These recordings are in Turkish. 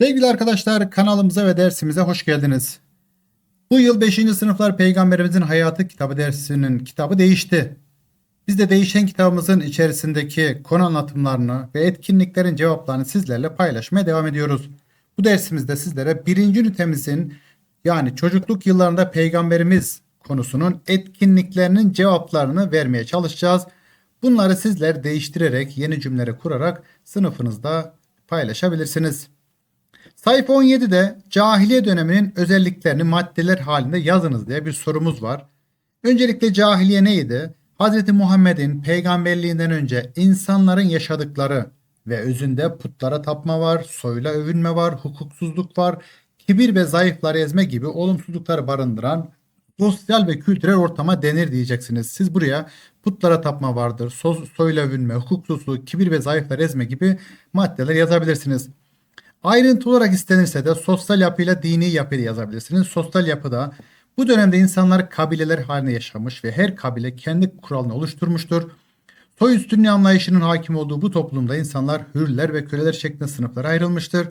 Sevgili arkadaşlar kanalımıza ve dersimize hoş geldiniz. Bu yıl 5. sınıflar Peygamberimizin Hayatı kitabı dersinin kitabı değişti. Biz de değişen kitabımızın içerisindeki konu anlatımlarını ve etkinliklerin cevaplarını sizlerle paylaşmaya devam ediyoruz. Bu dersimizde sizlere birinci ünitemizin yani çocukluk yıllarında Peygamberimiz konusunun etkinliklerinin cevaplarını vermeye çalışacağız. Bunları sizler değiştirerek yeni cümleleri kurarak sınıfınızda paylaşabilirsiniz. Sayfa 17'de cahiliye döneminin özelliklerini maddeler halinde yazınız diye bir sorumuz var. Öncelikle cahiliye neydi? Hz. Muhammed'in peygamberliğinden önce insanların yaşadıkları ve özünde putlara tapma var, soyla övünme var, hukuksuzluk var, kibir ve zayıfları ezme gibi olumsuzlukları barındıran sosyal ve kültürel ortama denir diyeceksiniz. Siz buraya putlara tapma vardır, so- soyla övünme, hukuksuzluk, kibir ve zayıfları ezme gibi maddeler yazabilirsiniz. Ayrıntı olarak istenirse de sosyal yapıyla dini yapıyla yazabilirsiniz. Sosyal yapıda bu dönemde insanlar kabileler haline yaşamış ve her kabile kendi kuralını oluşturmuştur. Soy üstünlüğü anlayışının hakim olduğu bu toplumda insanlar hürler ve köleler şeklinde sınıflara ayrılmıştır.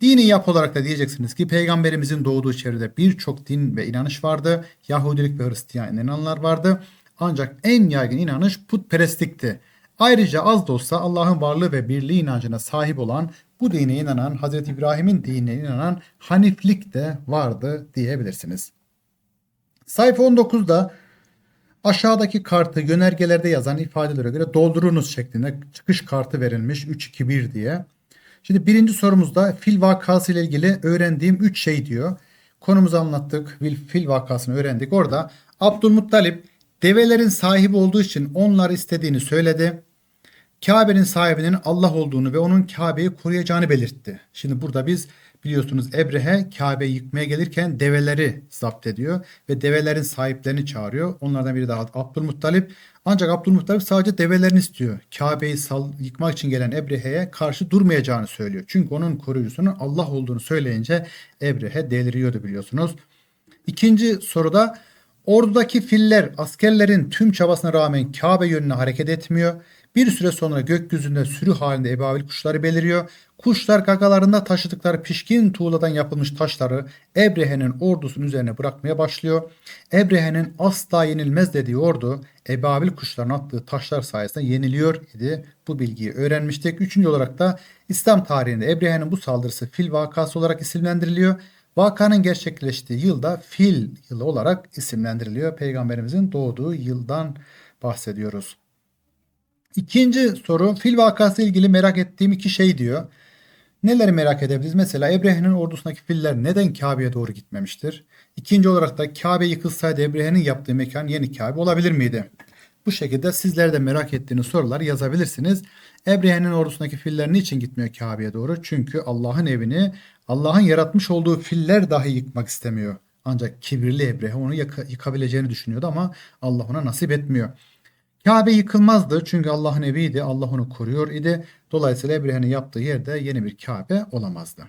Dini yapı olarak da diyeceksiniz ki peygamberimizin doğduğu çevrede birçok din ve inanış vardı. Yahudilik ve Hristiyan inananlar vardı. Ancak en yaygın inanış putperestlikti. Ayrıca az da olsa Allah'ın varlığı ve birliği inancına sahip olan bu dine inanan Hz. İbrahim'in dinine inanan Haniflik de vardı diyebilirsiniz. Sayfa 19'da aşağıdaki kartı yönergelerde yazan ifadelere göre doldurunuz şeklinde çıkış kartı verilmiş 3-2-1 diye. Şimdi birinci sorumuzda fil vakası ile ilgili öğrendiğim 3 şey diyor. Konumuzu anlattık. Fil, vakasını öğrendik. Orada Abdülmuttalip develerin sahibi olduğu için onları istediğini söyledi. Kabe'nin sahibinin Allah olduğunu ve onun Kabe'yi koruyacağını belirtti. Şimdi burada biz biliyorsunuz Ebrehe Kabe'yi yıkmaya gelirken develeri zapt ediyor ve develerin sahiplerini çağırıyor. Onlardan biri de Abdülmuttalip. Ancak Abdülmuttalip sadece develerini istiyor. Kabe'yi yıkmak için gelen Ebrehe'ye karşı durmayacağını söylüyor. Çünkü onun koruyucusunun Allah olduğunu söyleyince Ebrehe deliriyordu biliyorsunuz. İkinci soruda ordudaki filler askerlerin tüm çabasına rağmen Kabe yönüne hareket etmiyor. Bir süre sonra gökyüzünde sürü halinde ebabil kuşları beliriyor. Kuşlar gagalarında taşıdıkları pişkin tuğladan yapılmış taşları Ebrehe'nin ordusunun üzerine bırakmaya başlıyor. Ebrehe'nin asla yenilmez dediği ordu ebabil kuşların attığı taşlar sayesinde yeniliyor idi. Bu bilgiyi öğrenmiştik. Üçüncü olarak da İslam tarihinde Ebrehe'nin bu saldırısı fil vakası olarak isimlendiriliyor. Vakanın gerçekleştiği yılda fil yılı olarak isimlendiriliyor. Peygamberimizin doğduğu yıldan bahsediyoruz. İkinci soru fil vakası ilgili merak ettiğim iki şey diyor. Neleri merak edebiliriz? Mesela Ebrehe'nin ordusundaki filler neden Kabe'ye doğru gitmemiştir? İkinci olarak da Kabe yıkılsaydı Ebrehe'nin yaptığı mekan yeni Kabe olabilir miydi? Bu şekilde sizler de merak ettiğiniz sorular yazabilirsiniz. Ebrehe'nin ordusundaki filler niçin gitmiyor Kabe'ye doğru? Çünkü Allah'ın evini Allah'ın yaratmış olduğu filler dahi yıkmak istemiyor. Ancak kibirli Ebrehe onu yıka- yıkabileceğini düşünüyordu ama Allah ona nasip etmiyor. Kabe yıkılmazdı çünkü Allah'ın eviydi. Allah onu koruyor idi. Dolayısıyla Ebrehe'nin yaptığı yerde yeni bir Kabe olamazdı.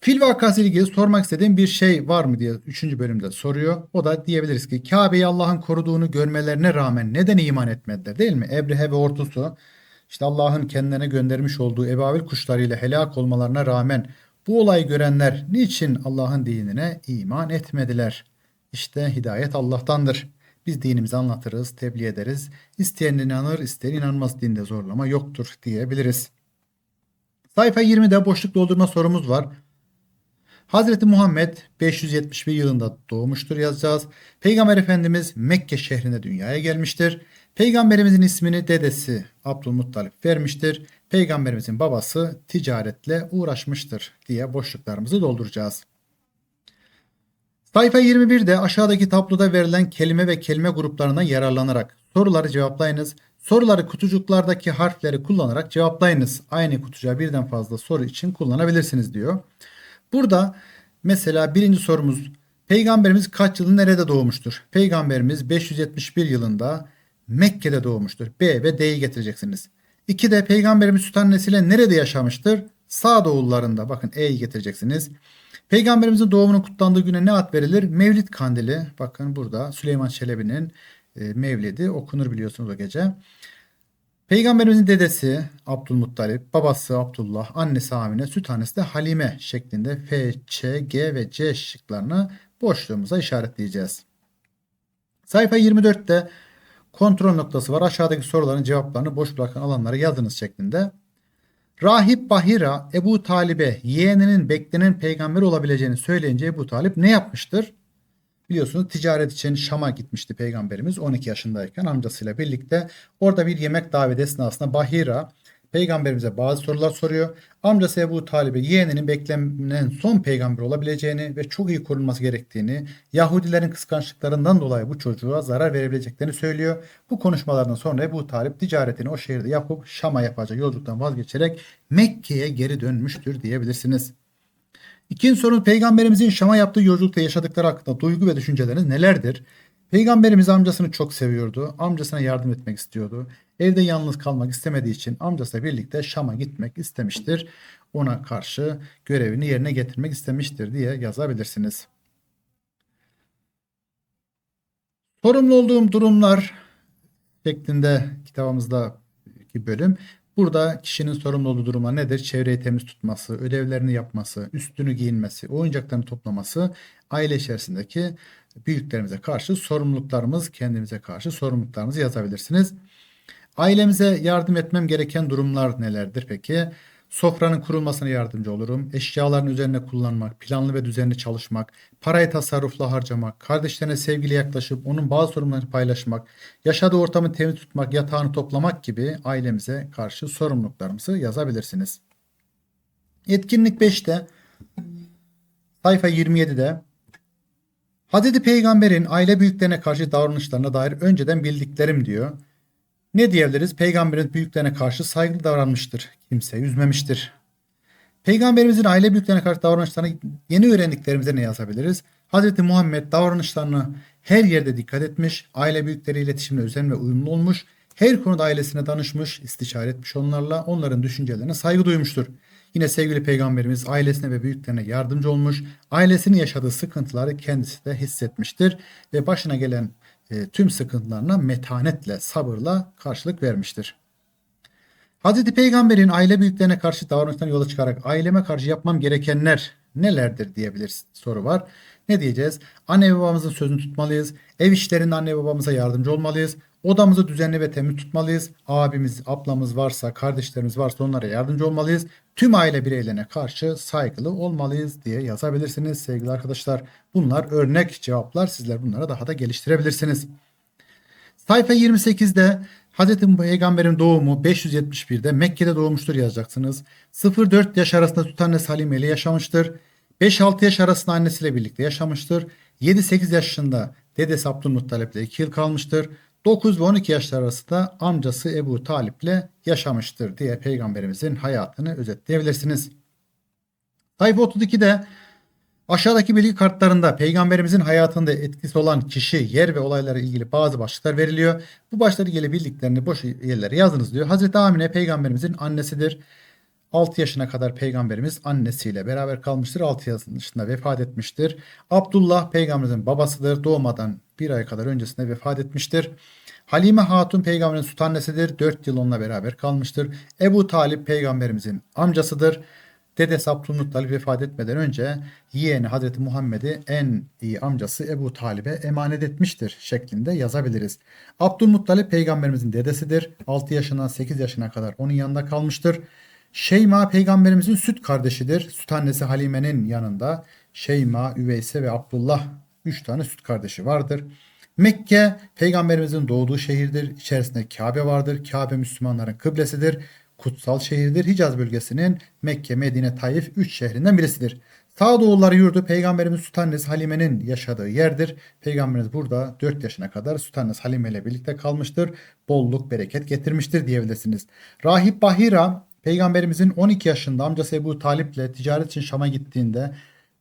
Fil vakası ile ilgili sormak istediğim bir şey var mı diye 3. bölümde soruyor. O da diyebiliriz ki Kabe'yi Allah'ın koruduğunu görmelerine rağmen neden iman etmediler değil mi? Ebrehe ve ordusu işte Allah'ın kendilerine göndermiş olduğu ebabil kuşlarıyla helak olmalarına rağmen bu olayı görenler niçin Allah'ın dinine iman etmediler? İşte hidayet Allah'tandır. Biz dinimizi anlatırız, tebliğ ederiz. İsteyen inanır, isteyen inanmaz dinde zorlama yoktur diyebiliriz. Sayfa 20'de boşluk doldurma sorumuz var. Hazreti Muhammed 571 yılında doğmuştur yazacağız. Peygamber Efendimiz Mekke şehrinde dünyaya gelmiştir. Peygamberimizin ismini dedesi Abdülmuttalip vermiştir. Peygamberimizin babası ticaretle uğraşmıştır diye boşluklarımızı dolduracağız. Sayfa 21'de aşağıdaki tabloda verilen kelime ve kelime gruplarından yararlanarak soruları cevaplayınız. Soruları kutucuklardaki harfleri kullanarak cevaplayınız. Aynı kutucuğa birden fazla soru için kullanabilirsiniz diyor. Burada mesela birinci sorumuz Peygamberimiz kaç yılı nerede doğmuştur? Peygamberimiz 571 yılında Mekke'de doğmuştur. B ve D'yi getireceksiniz. 2'de Peygamberimiz süt annesiyle nerede yaşamıştır? Sağ doğullarında. Bakın E'yi getireceksiniz. Peygamberimizin doğumunun kutlandığı güne ne ad verilir? Mevlid kandili. Bakın burada Süleyman Çelebi'nin e, mevlidi okunur biliyorsunuz o gece. Peygamberimizin dedesi Abdülmuttalip, babası Abdullah, annesi Amine, süt annesi de Halime şeklinde F, Ç, G ve C şıklarını boşluğumuza işaretleyeceğiz. Sayfa 24'te kontrol noktası var. Aşağıdaki soruların cevaplarını boş bırakan alanlara yazınız şeklinde. Rahip Bahira Ebu Talib'e yeğeninin beklenen peygamber olabileceğini söyleyince Ebu Talip ne yapmıştır? Biliyorsunuz ticaret için Şam'a gitmişti peygamberimiz 12 yaşındayken amcasıyla birlikte. Orada bir yemek daveti esnasında Bahira peygamberimize bazı sorular soruyor. Amcası Ebu Talib'e yeğeninin beklenen son peygamber olabileceğini ve çok iyi korunması gerektiğini, Yahudilerin kıskançlıklarından dolayı bu çocuğa zarar verebileceklerini söylüyor. Bu konuşmalardan sonra Ebu Talip ticaretini o şehirde yapıp Şam'a yapacağı yolculuktan vazgeçerek Mekke'ye geri dönmüştür diyebilirsiniz. İkinci soru peygamberimizin Şam'a yaptığı yolculukta yaşadıkları hakkında duygu ve düşünceleriniz nelerdir? Peygamberimiz amcasını çok seviyordu. Amcasına yardım etmek istiyordu. Evde yalnız kalmak istemediği için amcasıyla birlikte Şam'a gitmek istemiştir. Ona karşı görevini yerine getirmek istemiştir diye yazabilirsiniz. Sorumlu olduğum durumlar şeklinde kitabımızdaki bölüm. Burada kişinin sorumlu olduğu duruma nedir? Çevreyi temiz tutması, ödevlerini yapması, üstünü giyinmesi, oyuncaklarını toplaması, aile içerisindeki büyüklerimize karşı sorumluluklarımız, kendimize karşı sorumluluklarımızı yazabilirsiniz. Ailemize yardım etmem gereken durumlar nelerdir peki? Sofranın kurulmasına yardımcı olurum. Eşyaların üzerine kullanmak, planlı ve düzenli çalışmak, parayı tasarrufla harcamak, kardeşlerine sevgili yaklaşıp onun bazı sorunlarını paylaşmak, yaşadığı ortamı temiz tutmak, yatağını toplamak gibi ailemize karşı sorumluluklarımızı yazabilirsiniz. Etkinlik 5'te sayfa 27'de Hazreti Peygamber'in aile büyüklerine karşı davranışlarına dair önceden bildiklerim diyor. Ne diyebiliriz? Peygamberin büyüklerine karşı saygılı davranmıştır. Kimse üzmemiştir. Peygamberimizin aile büyüklerine karşı davranışlarını yeni öğrendiklerimize ne yazabiliriz? Hz. Muhammed davranışlarını her yerde dikkat etmiş, aile büyükleri iletişimle özen ve uyumlu olmuş, her konuda ailesine danışmış, istişare etmiş onlarla, onların düşüncelerine saygı duymuştur. Yine sevgili peygamberimiz ailesine ve büyüklerine yardımcı olmuş, ailesinin yaşadığı sıkıntıları kendisi de hissetmiştir ve başına gelen tüm sıkıntılarına metanetle, sabırla karşılık vermiştir. Hz. Peygamber'in aile büyüklerine karşı davranıştan yola çıkarak aileme karşı yapmam gerekenler nelerdir diyebiliriz soru var. Ne diyeceğiz? Anne ve babamızın sözünü tutmalıyız. Ev işlerinde anne babamıza yardımcı olmalıyız. Odamızı düzenli ve temiz tutmalıyız. Abimiz, ablamız varsa, kardeşlerimiz varsa onlara yardımcı olmalıyız. Tüm aile bireylerine karşı saygılı olmalıyız diye yazabilirsiniz sevgili arkadaşlar. Bunlar örnek cevaplar. Sizler bunları daha da geliştirebilirsiniz. Sayfa 28'de Hz. Peygamber'in doğumu 571'de Mekke'de doğmuştur yazacaksınız. 0-4 yaş arasında Sultan annesi Halime ile yaşamıştır. 5-6 yaş arasında annesiyle birlikte yaşamıştır. 7-8 yaşında dedesi Abdülmuttalip ile 2 yıl kalmıştır. 9 ve 12 yaşlar arasında amcası Ebu Talip ile yaşamıştır diye peygamberimizin hayatını özetleyebilirsiniz. Sayfa 32'de aşağıdaki bilgi kartlarında peygamberimizin hayatında etkisi olan kişi, yer ve olaylara ilgili bazı başlıklar veriliyor. Bu başlıkla ilgili bildiklerini boş yerlere yazınız diyor. Hazreti Amine peygamberimizin annesidir. 6 yaşına kadar peygamberimiz annesiyle beraber kalmıştır. 6 yaşında vefat etmiştir. Abdullah peygamberimizin babasıdır. Doğmadan bir ay kadar öncesinde vefat etmiştir. Halime Hatun peygamberin sultanesidir. 4 yıl onunla beraber kalmıştır. Ebu Talip peygamberimizin amcasıdır. Dedesi Abdülmuttalip vefat etmeden önce yeğeni Hazreti Muhammed'i en iyi amcası Ebu Talib'e emanet etmiştir şeklinde yazabiliriz. Abdülmuttalip peygamberimizin dedesidir. 6 yaşından 8 yaşına kadar onun yanında kalmıştır. Şeyma peygamberimizin süt kardeşidir. Süt annesi Halime'nin yanında Şeyma, Üveyse ve Abdullah 3 tane süt kardeşi vardır. Mekke peygamberimizin doğduğu şehirdir. İçerisinde Kabe vardır. Kabe Müslümanların kıblesidir. Kutsal şehirdir. Hicaz bölgesinin Mekke, Medine, Taif 3 şehrinden birisidir. Sağdoğulları yurdu Peygamberimiz Süt annesi Halime'nin yaşadığı yerdir. Peygamberimiz burada 4 yaşına kadar Süt annesi Halime ile birlikte kalmıştır. Bolluk, bereket getirmiştir diyebilirsiniz. Rahip Bahira Peygamberimizin 12 yaşında amcası Ebu Talip ile ticaret için Şam'a gittiğinde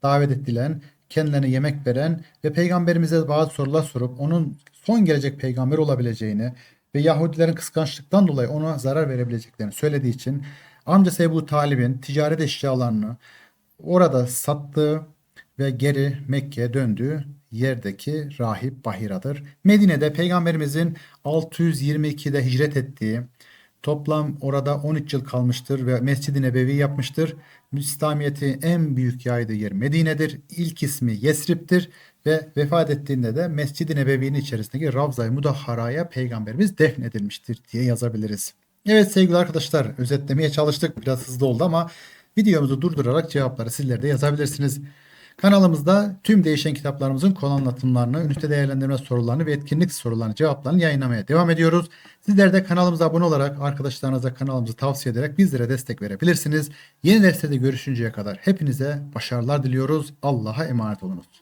davet edilen, kendilerine yemek veren ve peygamberimize bazı sorular sorup onun son gelecek peygamber olabileceğini ve Yahudilerin kıskançlıktan dolayı ona zarar verebileceklerini söylediği için amcası Ebu Talib'in ticaret eşyalarını orada sattığı ve geri Mekke'ye döndüğü yerdeki rahip Bahira'dır. Medine'de peygamberimizin 622'de hicret ettiği Toplam orada 13 yıl kalmıştır ve Mescid-i Nebevi yapmıştır. İslamiyet'i en büyük yaydığı yer Medine'dir. İlk ismi Yesrib'tir ve vefat ettiğinde de Mescid-i Nebevi'nin içerisindeki Ravza-i Mudahhara'ya peygamberimiz defnedilmiştir diye yazabiliriz. Evet sevgili arkadaşlar özetlemeye çalıştık. Biraz hızlı oldu ama videomuzu durdurarak cevapları sizler de yazabilirsiniz. Kanalımızda tüm değişen kitaplarımızın konu anlatımlarını, ünite değerlendirme sorularını ve etkinlik sorularını cevaplarını yayınlamaya devam ediyoruz. Sizler de kanalımıza abone olarak arkadaşlarınıza kanalımızı tavsiye ederek bizlere destek verebilirsiniz. Yeni derslerde görüşünceye kadar hepinize başarılar diliyoruz. Allah'a emanet olunuz.